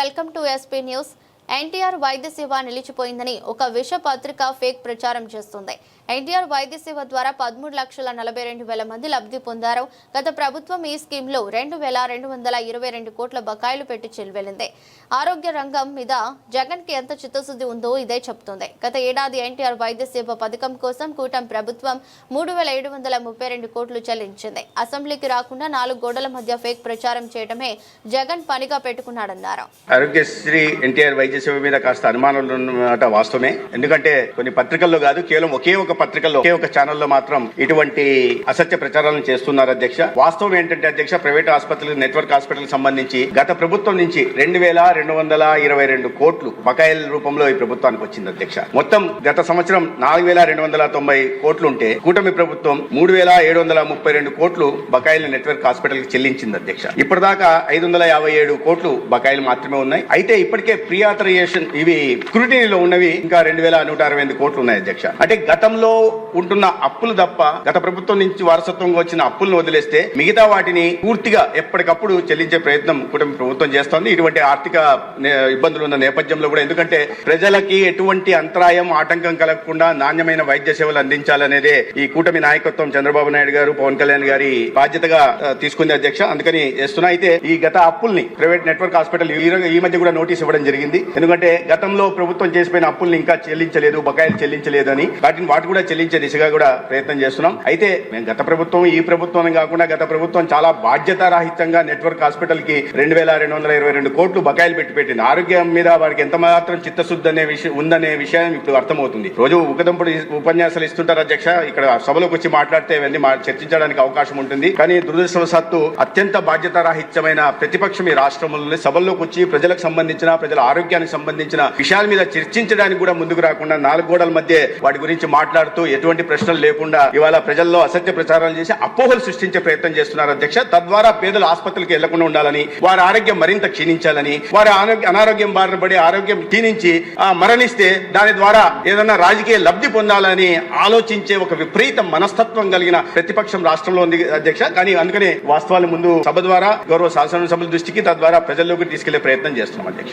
Welcome to SP news NTR వైద్య సేవ నిలిచిపోయిందని ఒక విష పత్రిక ఫేక్ ప్రచారం చేస్తుంది. ఎన్టీఆర్ వైద్య సేవ ద్వారా పదమూడు లక్షల నలభై రెండు వేల మంది లబ్ధి పొందారు. గత ప్రభుత్వం ఈ స్కీమ్లో రెండు వేల రెండు వందల ఇరవై రెండు కోట్ల బకాయిలు పెట్టి చెల్లివెళ్ళింది ఆరోగ్య రంగం మీద జగన్కి ఎంత చిత్తశుద్ధి ఉందో ఇదే చెప్తుంది. గత ఏడాది ఎన్టీఆర్ వైద్య సేవ పథకం కోసం కూటమి ప్రభుత్వం మూడు వేల ఏడు వందల ముప్పై రెండు కోట్లు చెల్లించింది. అసెంబ్లీకి రాకుండా నాలుగు గోడల మధ్య ఫేక్ ప్రచారం చేయడమే జగన్ పనిగా పెట్టుకున్నాడన్నారు. ఆరోగ్యశ్రీ ఎన్టీఆర్ వైద్య సేవ మీద కాస్త అనుమానాలు ఉన్నమాట వాస్తవమే. ఎందుకంటే కొన్ని పత్రికల్లో కాదు కేవలం ఒకే ఒక పత్రికల్లో ఒకే ఒక ఛానల్లో మాత్రం ఇటువంటి అసత్య ప్రచారాలను చేస్తున్నారు అధ్యక్ష. వాస్తవం ఏంటంటే అధ్యక్ష ప్రైవేట్ ఆసుపత్రులు నెట్వర్క్ హాస్పిటల్ సంబంధించి గత ప్రభుత్వం నుంచి రెండు వేల రెండు వందల ఇరవై రెండు కోట్లు బకాయిల రూపంలో ఈ ప్రభుత్వానికి వచ్చింది అధ్యక్ష. మొత్తం గత సంవత్సరం నాలుగు వేల రెండు వందల తొంభై కోట్లు ఉంటే కూటమి ప్రభుత్వం మూడు వేల ఏడు వందల ముప్పై రెండు కోట్లు బకాయిలు నెట్వర్క్ హాస్పిటల్కి చెల్లించింది అధ్యక్ష. ఇప్పటిదాకా ఐదు వందల యాభై ఏడు కోట్లు బకాయిలు మాత్రమే ఉన్నాయి. అయితే ఇప్పటికే ప్రియాతర ఆథరైజేషన్ ఇవి స్క్రూటినీలో ఉన్నవి ఇంకా రెండు వేల నూట అరవై ఎనిమిది కోట్లు ఉన్నాయి అధ్యక్ష. అంటే గతంలో ఉంటున్న అప్పులు తప్ప గత ప్రభుత్వం నుంచి వారసత్వంగా వచ్చిన అప్పులను వదిలేస్తే మిగతా వాటిని పూర్తిగా ఎప్పటికప్పుడు చెల్లించే ప్రయత్నం కూటమి ప్రభుత్వం చేస్తోంది. ఇటువంటి ఆర్థిక ఇబ్బందులు ఉన్న నేపథ్యంలో కూడా ఎందుకంటే ప్రజలకి ఎటువంటి అంతరాయం ఆటంకం కలగకుండా నాణ్యమైన వైద్య సేవలు అందించాలనేదే ఈ కూటమి నాయకత్వం చంద్రబాబు నాయుడు గారు పవన్ కళ్యాణ్ గారి బాధ్యతగా తీసుకుంది అధ్యక్ష. అందుకని చేస్తున్నా. అయితే ఈ గత అప్పుల్ని ప్రైవేట్ నెట్వర్క్ హాస్పిటల్ ఈ మధ్య కూడా నోటీస్ ఇవ్వడం జరిగింది. ఎందుకంటే గతంలో ప్రభుత్వం చేసిపోయిన అప్పుల్ని ఇంకా చెల్లించలేదు బకాయిలు చెల్లించలేదు అని వాటిని వాటి కూడా చెల్లించే దిశగా కూడా ప్రయత్నం చేస్తున్నాం. అయితే మేము గత ప్రభుత్వం ఈ ప్రభుత్వం కాకుండా గత ప్రభుత్వం చాలా బాధ్యతారాహిత్యంగా నెట్వర్క్ హాస్పిటల్కి రెండు వేల రెండు వందల ఇరవై రెండు కోట్లు బకాయిలు పెట్టి పెట్టింది. ఆరోగ్యం మీద వారికి ఎంత మాత్రం చిత్తశుద్ధి అనే విషయం ఉందనే విషయం ఇప్పుడు అర్థమవుతుంది. రోజు ఉకదంపుడు ఉపన్యాసాలు ఇస్తుంటారు అధ్యక్ష. ఇక్కడ సభలోకి వచ్చి మాట్లాడితే ఇవన్నీ చర్చించడానికి అవకాశం ఉంటుంది. కానీ దురదృష్టవశాత్తు అత్యంత బాధ్యతారాహిత్యమైన ప్రతిపక్షం ఈ రాష్ట్రంలో సభల్లోకి వచ్చి ప్రజలకు సంబంధించిన ప్రజల ఆరోగ్యానికి సంబంధించిన విషయాల మీద చర్చించడానికి కూడా ముందుకు రాకుండా నాలుగు గోడల మధ్య వాటి గురించి మాట్లాడుతూ ఎటువంటి ప్రశ్నలు లేకుండా ఇవాళ ప్రజల్లో అసత్య ప్రచారాలు చేసి అపోహలు సృష్టించే ప్రయత్నం చేస్తున్నారు అధ్యక్ష. తద్వారా పేదలు ఆసుపత్రికి వెళ్ళకుండా ఉండాలని వారి ఆరోగ్యం మరింత క్షీణించాలని వారి ఆరోగ్య అనారోగ్యం బారిన పడి ఆరోగ్యం క్షీణించి ఆ, మరణిస్తే దాని ద్వారా ఏదైనా రాజకీయ లబ్ధి పొందాలని ఆలోచించే ఒక విపరీత మనస్తత్వం కలిగిన ప్రతిపక్షం రాష్ట్రంలో ఉంది అధ్యక్ష. కానీ అందుకనే వాస్తవాలు ముందు సభ ద్వారా గౌరవ శాసనసభల దృష్టికి తద్వారా ప్రజల్లోకి తీసుకెళ్ళే ప్రయత్నం చేస్తున్నాం అధ్యక్ష.